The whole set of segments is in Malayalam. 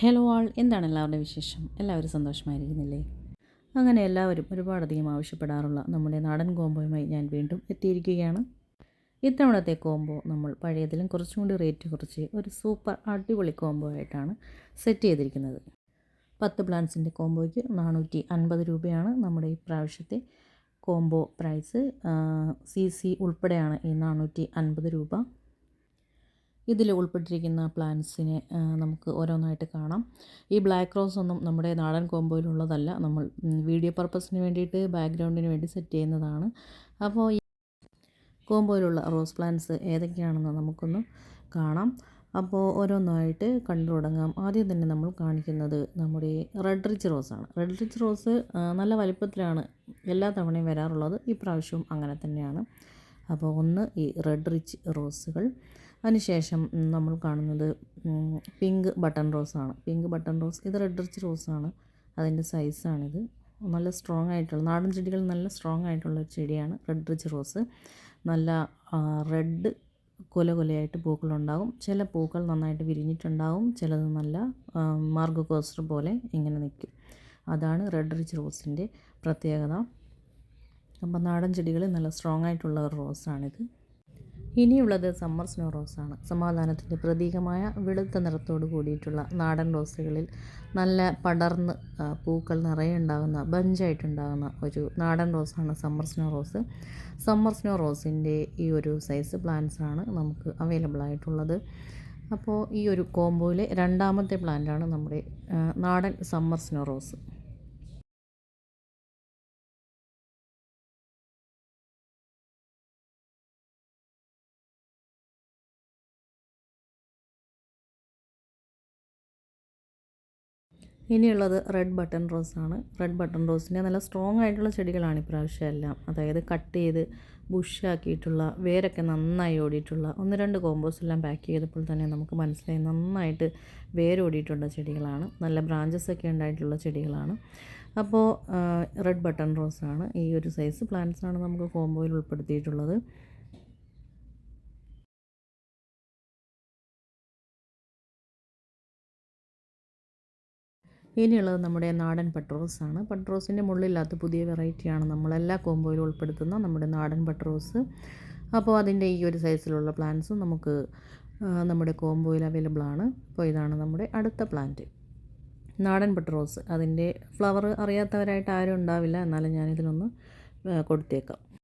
ഹലോ ആൾ എന്താണ് എല്ലാവരുടെ വിശേഷം? എല്ലാവരും സന്തോഷമായിരിക്കുന്നില്ലേ? അങ്ങനെ എല്ലാവരും ഒരുപാടധികം ആവശ്യപ്പെടാറുള്ള നമ്മുടെ നാടൻ കോംബോയുമായി ഞാൻ വീണ്ടും എത്തിയിരിക്കുകയാണ്. ഇത്തവണത്തെ കോംബോ നമ്മൾ പഴയതിലും കുറച്ചും കൂടി റേറ്റ് കുറച്ച് ഒരു സൂപ്പർ അടിപൊളി കോംബോ ആയിട്ടാണ് സെറ്റ് ചെയ്തിരിക്കുന്നത്. പത്ത് പ്ലാൻസിന്റെ കോംബോയ്ക്ക് നാനൂറ്റി അൻപത് രൂപയാണ് നമ്മുടെ ഈ പ്രാവശ്യത്തെ കോംബോ പ്രൈസ്. സി സി ഉൾപ്പെടെയാണ് ഈ നാനൂറ്റി അൻപത് രൂപ. ഇതിൽ ഉൾപ്പെട്ടിരിക്കുന്ന പ്ലാന്റ്സിനെ നമുക്ക് ഓരോന്നായിട്ട് കാണാം. ഈ ബ്ലാക്ക് റോസ് ഒന്നും നമ്മുടെ നാടൻ കോമ്പോയിലുള്ളതല്ല. നമ്മൾ വീഡിയോ പർപ്പസിന് വേണ്ടിയിട്ട് ബാക്ക്ഗ്രൗണ്ടിന് വേണ്ടി സെറ്റ് ചെയ്യുന്നതാണ്. അപ്പോൾ ഈ കോമ്പോയിലുള്ള റോസ് പ്ലാന്റ്സ് ഏതൊക്കെയാണെന്ന് നമുക്കൊന്ന് കാണാം. അപ്പോൾ ഓരോന്നായിട്ട് കണ്ടു തുടങ്ങാം. ആദ്യം തന്നെ നമ്മൾ കാണിക്കുന്നത് നമ്മുടെ റെഡ് റിച്ച് റോസാണ് റെഡ് റിച്ച് റോസ് നല്ല വലിപ്പത്തിലാണ് എല്ലാ തവണയും വരാറുള്ളത്. ഇപ്രാവശ്യവും പ്രാവശ്യവും അങ്ങനെ തന്നെയാണ്. അപ്പോൾ ഒന്ന് ഈ റെഡ് റിച്ച് റോസുകൾ അതിനുശേഷം നമ്മൾ കാണുന്നത് പിങ്ക് ബട്ടൺ റോസാണ് പിങ്ക് ബട്ടൺ റോസ് ഇത് റെഡ് റിച്ച് റോസാണ് അതിന്റെ സൈസാണിത് നല്ല സ്ട്രോങ് ആയിട്ടുള്ള നാടൻ ചെടികൾ നല്ല സ്ട്രോങ് ആയിട്ടുള്ള ഒരു ചെടിയാണ് റെഡ് റിച്ച് റോസ് നല്ല റെഡ് കൊല കൊലയായിട്ട് പൂക്കളുണ്ടാകും ചില പൂക്കൾ നന്നായിട്ട് വിരിഞ്ഞിട്ടുണ്ടാകും. ചിലത് നല്ല മാർഗ കോസ്റ്റർ പോലെ ഇങ്ങനെ നിൽക്കും. അതാണ് റെഡ് റിച്ച് റോസിന്റെ പ്രത്യേകത. അപ്പം നാടൻ ചെടികളിൽ നല്ല സ്ട്രോങ് ആയിട്ടുള്ള ഒരു റോസാണിത്. ഇനിയുള്ളത് സമ്മർ സ്നോ റോസാണ്. സമാധാനത്തിന്റെ പ്രതീകമായ വെളുത്ത നിറത്തോട് കൂടിയിട്ടുള്ള നാടൻ റോസുകളിൽ നല്ല പടർന്ന് പൂക്കൾ നിറയെ ഉണ്ടാകുന്ന ബഞ്ചായിട്ടുണ്ടാകുന്ന ഒരു നാടൻ റോസാണ് summer snow rose. Summer snow റോസിന്റെ ഈ ഒരു സൈസ് പ്ലാന്റ്സ് ആണ് നമുക്ക് അവൈലബിൾ ആയിട്ടുള്ളത്. അപ്പോൾ ഈ ഒരു കോംബോയിലെ രണ്ടാമത്തെ പ്ലാന്റാണ് നമ്മുടെ നാടൻ സമ്മർ സ്നോ റോസ്. ഇനിയുള്ളത് റെഡ് ബട്ടൺ റോസ് ആണ്. റെഡ് ബട്ടൺ റോസിന്റെ നല്ല സ്ട്രോങ് ആയിട്ടുള്ള ചെടികളാണ് ഇപ്രാവശ്യം എല്ലാം. അതായത് കട്ട് ചെയ്ത് ബുഷാക്കിയിട്ടുള്ള വേരൊക്കെ നന്നായി ഓടിയിട്ടുള്ള ഒന്ന് രണ്ട് കോമ്പോസ് എല്ലാം പാക്ക് ചെയ്തപ്പോൾ തന്നെ നമുക്ക് മനസ്സിലായി നന്നായിട്ട് വേരോടിയിട്ടുള്ള ചെടികളാണ്. നല്ല ബ്രാഞ്ചസ് ഒക്കെ ഉണ്ടായിട്ടുള്ള ചെടികളാണ്. അപ്പോൾ റെഡ് ബട്ടൺ റോസ് ആണ്. ഈ ഒരു സൈസ് പ്ലാന്റ്സാണ് നമുക്ക് കോമ്പോയിൽ ഉൾപ്പെടുത്തിയിട്ടുള്ളത്. ഇനിയുള്ളത് നമ്മുടെ നാടൻ പട്രോസാണ്. പട്രോസിന്റെ മുള്ളില്ലാത്ത പുതിയ വെറൈറ്റിയാണ് നമ്മളെല്ലാ കോമ്പോയിലും ഉൾപ്പെടുത്തുന്ന നമ്മുടെ നാടൻ പട്രോസ്. അപ്പോൾ അതിന്റെ ഈ ഒരു സൈസിലുള്ള പ്ലാന്റ്സും നമുക്ക് നമ്മുടെ കോമ്പോയിൽ അവൈലബിൾ ആണ്. അപ്പോൾ ഇതാണ് നമ്മുടെ അടുത്ത പ്ലാന്റ്. നാടൻ പട്രോസ്. അതിന്റെ ഫ്ലവർ അറിയാത്തവരായിട്ട് ആരും ഉണ്ടാവില്ല. എന്നാലും ഞാനിതിലൊന്ന് കൊടുത്തേക്കാം.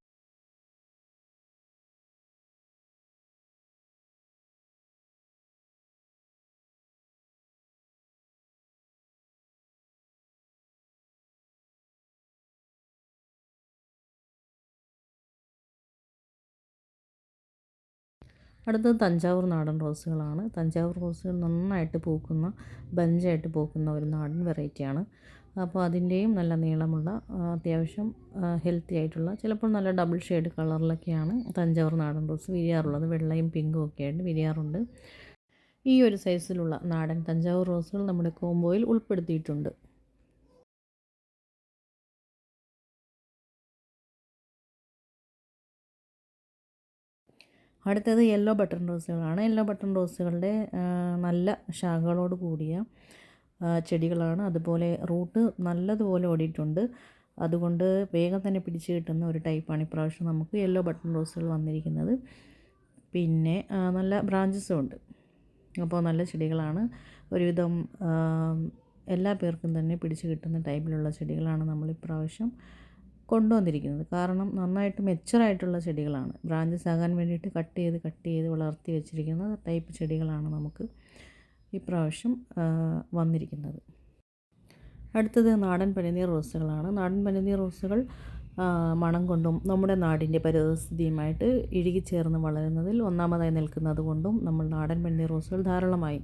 അടുത്തത് തഞ്ചാവൂർ നാടൻ റോസുകളാണ്. തഞ്ചാവൂർ റോസുകൾ നന്നായിട്ട് പൂക്കുന്ന ബഞ്ചായിട്ട് പൂക്കുന്ന ഒരു നാടൻ വെറൈറ്റിയാണ്. അപ്പോൾ അതിന്റെയും നല്ല നീളമുള്ള അത്യാവശ്യം ഹെൽത്തി ആയിട്ടുള്ള ചിലപ്പോൾ നല്ല ഡബിൾ ഷെയ്ഡ് കളറിലൊക്കെയാണ് തഞ്ചാവൂർ നാടൻ റോസ് വിരിയാറുള്ളത്. വെള്ളയും പിങ്കും ഒക്കെ ആയിട്ട് വിരിയാറുണ്ട്. ഈ ഒരു സൈസിലുള്ള നാടൻ തഞ്ചാവൂർ റോസുകൾ നമ്മുടെ കോംബോയിൽ ഉൾപ്പെടുത്തിയിട്ടുണ്ട്. അടുത്തത് യെല്ലോ ബട്ടൺ റോസുകളാണ് യെല്ലോ ബട്ടൺ റോസുകളുടെ നല്ല ശാഖകളോട് കൂടിയ ചെടികളാണ്. അതുപോലെ റൂട്ട് നല്ലതുപോലെ ഓടിയിട്ടുണ്ട്. അതുകൊണ്ട് വേഗം തന്നെ പിടിച്ച് കിട്ടുന്ന ഒരു ടൈപ്പാണ് ഇപ്രാവശ്യം നമുക്ക് യെല്ലോ ബട്ടൺ റോസുകൾ വന്നിരിക്കുന്നത്. പിന്നെ നല്ല ബ്രാഞ്ചസും ഉണ്ട്. അപ്പോൾ നല്ല ചെടികളാണ്. ഒരുവിധം എല്ലാ പേർക്കും തന്നെ പിടിച്ച് കിട്ടുന്ന ടൈപ്പിലുള്ള ചെടികളാണ് നമ്മൾ ഇപ്രാവശ്യം കൊണ്ടുവന്നിരിക്കുന്നത്. കാരണം നന്നായിട്ട് മെച്ചറായിട്ടുള്ള ചെടികളാണ്. ബ്രാഞ്ചസ് ആകാൻ വേണ്ടിയിട്ട് കട്ട് ചെയ്ത് കട്ട് ചെയ്ത് വളർത്തി വെച്ചിരിക്കുന്ന ടൈപ്പ് ചെടികളാണ് നമുക്ക് ഇപ്രാവശ്യം വന്നിരിക്കുന്നത്. അടുത്തത് നാടൻ പനിനീർ റോസുകളാണ്. നാടൻ പനിനീർ റോസുകൾ മണം കൊണ്ടും നമ്മുടെ നാടിന്റെ പരിസ്ഥിതിയുമായിട്ട് ഇഴുകിച്ചേർന്ന് വളരുന്നതിൽ ഒന്നാമതായി നിൽക്കുന്നത് കൊണ്ടും നമ്മൾ നാടൻ പനിനീർ റോസുകൾ ധാരാളമായി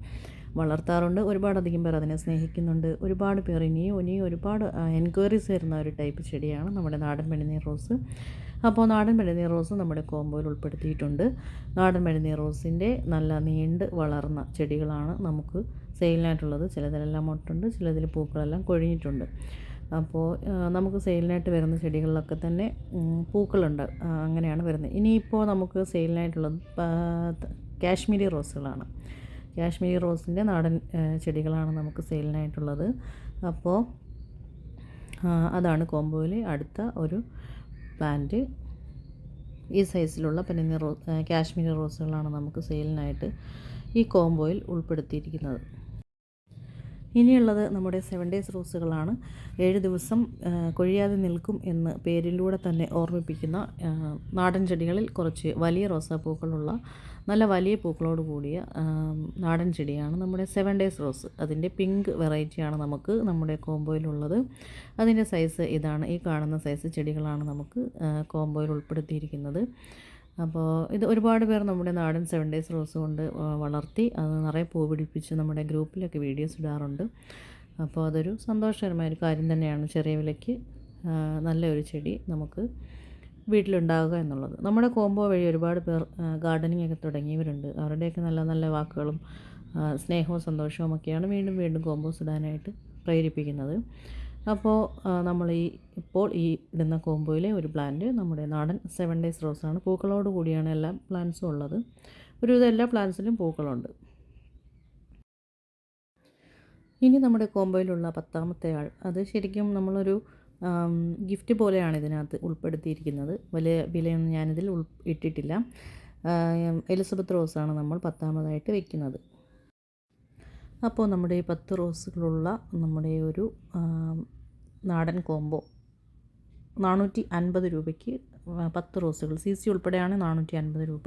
വളർത്താറുണ്ട്. ഒരുപാടധികം പേർ അതിനെ സ്നേഹിക്കുന്നുണ്ട്. ഒരുപാട് പേർ ഇനിയും ഇനിയും ഒരുപാട് എൻക്വയറീസ് വരുന്ന ഒരു ടൈപ്പ് ചെടിയാണ് നമ്മുടെ നാടൻ മെഴുനീർ റോസ്. അപ്പോൾ നാടൻ മെഴുനീർ റോസ് നമ്മുടെ കോമ്പോയിൽ ഉൾപ്പെടുത്തിയിട്ടുണ്ട്. നാടൻ മെഴുനീർ റോസിന്റെ നല്ല നീണ്ട് വളർന്ന ചെടികളാണ് നമുക്ക് സെയിലിനായിട്ടുള്ളത്. ചിലതിലെല്ലാം മുട്ടുണ്ട് ചിലതിൽ പൂക്കളെല്ലാം കൊഴിഞ്ഞിട്ടുണ്ട്. അപ്പോൾ നമുക്ക് സെയിലിനായിട്ട് വരുന്ന ചെടികളിലൊക്കെ തന്നെ പൂക്കളുണ്ട്. അങ്ങനെയാണ് വരുന്നത്. ഇനിയിപ്പോൾ നമുക്ക് സെയിലിനായിട്ടുള്ളത് കാശ്മീരി റോസുകളാണ്. കാശ്മീരി റോസിന്റെ നാടൻ ചെടികളാണ് നമുക്ക് സെയിലിനായിട്ടുള്ളത്. അപ്പോൾ അതാണ് കോംബോയിലെ അടുത്ത ഒരു പ്ലാന്റ്. ഈ സൈസിലുള്ള പനിനി റോ കാശ്മീരി റോസുകളാണ് നമുക്ക് സെയിലിനായിട്ട് ഈ കോംബോയിൽ ഉൾപ്പെടുത്തിയിരിക്കുന്നത്. ഇനിയുള്ളത് നമ്മുടെ സെവൻ ഡേയ്സ് റോസുകളാണ് ഏഴ് ദിവസം കൊഴിയാതെ നിൽക്കും എന്ന് പേരിലൂടെ തന്നെ ഓർമ്മിപ്പിക്കുന്ന നാടൻ ചെടികളിൽ കുറച്ച് വലിയ റോസാപ്പൂക്കളുള്ള നല്ല വലിയ പൂക്കളോട് കൂടിയ നാടൻ ചെടിയാണ് നമ്മുടെ സെവൻ ഡേയ്സ് റോസ് അതിന്റെ പിങ്ക് വെറൈറ്റിയാണ് നമുക്ക് നമ്മുടെ കോംബോയിലുള്ളത്. അതിന്റെ സൈസ് ഇതാണ്. ഈ കാണുന്ന സൈസ് ചെടികളാണ് നമുക്ക് കോംബോയിൽ ഉൾപ്പെടുത്തിയിരിക്കുന്നത്. അപ്പോൾ ഇത് ഒരുപാട് പേർ നമ്മുടെ നാടൻ സെവൻ ഡേയ്സ് റോസ് കൊണ്ട് വളർത്തി അത് നിറയെ പൂ പിടിപ്പിച്ച് നമ്മുടെ ഗ്രൂപ്പിലൊക്കെ വീഡിയോസ് ഇടാറുണ്ട്. അപ്പോൾ അതൊരു സന്തോഷകരമായ ഒരു കാര്യം തന്നെയാണ് ചെറിയ വിലയ്ക്ക് നല്ലൊരു ചെടി നമുക്ക് വീട്ടിലുണ്ടാവുക എന്നുള്ളത്. നമ്മുടെ കോംബോ വഴി ഒരുപാട് പേർ ഗാർഡനിങ് ഒക്കെ തുടങ്ങിയവരുണ്ട്. അവരുടെയൊക്കെ നല്ല നല്ല വാക്കുകളും സ്നേഹവും സന്തോഷവും ഒക്കെയാണ് വീണ്ടും വീണ്ടും കോമ്പോസ് ഇടാനായിട്ട് പ്രേരിപ്പിക്കുന്നത്. അപ്പോൾ നമ്മൾ ഈ ഇപ്പോൾ ഈ ഇടുന്ന കോമ്പോയിലെ ഒരു പ്ലാന്റ് നമ്മുടെ നാടൻ സെവൻ ഡേയ്സ് റോസാണ് പൂക്കളോട് കൂടിയാണ് എല്ലാ പ്ലാന്റ്സും ഉള്ളത്. ഒരുവിധം എല്ലാ പ്ലാന്റ്സിലും പൂക്കളുണ്ട്. ഇനി നമ്മുടെ കോമ്പോയിലുള്ള പത്താമത്തെ ആൾ. അത് ശരിക്കും നമ്മളൊരു ഗിഫ്റ്റ് പോലെയാണ് ഇതിനകത്ത് ഉൾപ്പെടുത്തിയിരിക്കുന്നത്. വലിയ വിലയൊന്നും ഞാനിതിൽ ഉൾ ഇട്ടിട്ടില്ല. എലിസബത്ത് റോസാണ് നമ്മൾ പത്താമതായിട്ട് വെക്കുന്നത്. അപ്പോൾ നമ്മുടെ ഈ പത്ത് റോസുകളുള്ള നമ്മുടെ ഒരു നാടൻ കോംബോ. നാനൂറ്റി അൻപത് രൂപയ്ക്ക് പത്ത് റോസുകൾ. സി സി ഉൾപ്പെടെയാണ് നാനൂറ്റി അൻപത് രൂപ.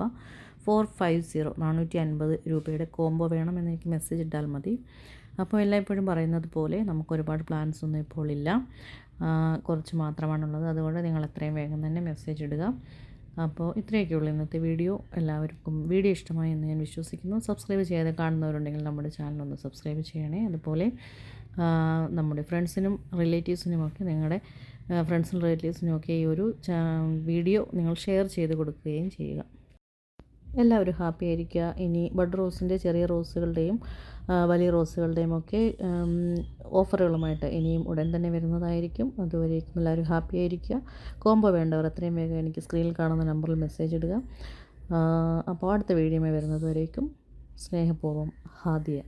ഫോർ ഫൈവ് സീറോ നാനൂറ്റി അൻപത് രൂപയുടെ കോംബോ വേണമെന്ന് എനിക്ക് മെസ്സേജ് ഇട്ടാൽ മതി. അപ്പോൾ എല്ലായ്പ്പോഴും പറയുന്നത് പോലെ നമുക്ക് ഒരുപാട് പ്ലാൻസ് ഒന്നും ഇപ്പോൾ ഇല്ല. കുറച്ച് മാത്രമാണുള്ളത്. അതുകൊണ്ട് നിങ്ങൾ എത്രയും വേഗം തന്നെ മെസ്സേജ് ഇടുക. അപ്പോൾ ഇത്രയൊക്കെയുള്ളൂ ഇന്നത്തെ വീഡിയോ. എല്ലാവർക്കും വീഡിയോ ഇഷ്ടമായി എന്ന് ഞാൻ വിശ്വസിക്കുന്നു. സബ്സ്ക്രൈബ് ചെയ്യാതെ കാണുന്നവരുണ്ടെങ്കിൽ നമ്മുടെ ചാനൽ ഒന്ന് സബ്സ്ക്രൈബ് ചെയ്യണേ. അതുപോലെ നമ്മുടെ ഫ്രണ്ട്സിനും റിലേറ്റീവ്സിനും ഒക്കെ നിങ്ങളുടെ ഫ്രണ്ട്സിനും റിലേറ്റീവ്സിനും ഒക്കെ ഈ ഒരു വീഡിയോ നിങ്ങൾ ഷെയർ ചെയ്ത് കൊടുക്കുകയും ചെയ്യുക. എല്ലാവരും ഹാപ്പി ആയിരിക്കുക. ഇനി ബഡ് റോസിന്റെ ചെറിയ റോസുകളുടെയും വലിയ റോസുകളുടെയും ഒക്കെ ഓഫറുകളുമായിട്ട് ഇനിയും ഉടൻ തന്നെ വരുന്നതായിരിക്കും. അതുവരേക്കും എല്ലാവരും ഹാപ്പി ആയിരിക്കുക. കോംബോ വേണ്ടവർ എത്രയും വേഗം എനിക്ക് സ്ക്രീനിൽ കാണുന്ന നമ്പറിൽ മെസ്സേജ് ഇടുക. അപ്പോൾ അടുത്ത വീഡിയോമായി വരുന്നതുവരേക്കും സ്നേഹപൂർവം ഹാദിയ.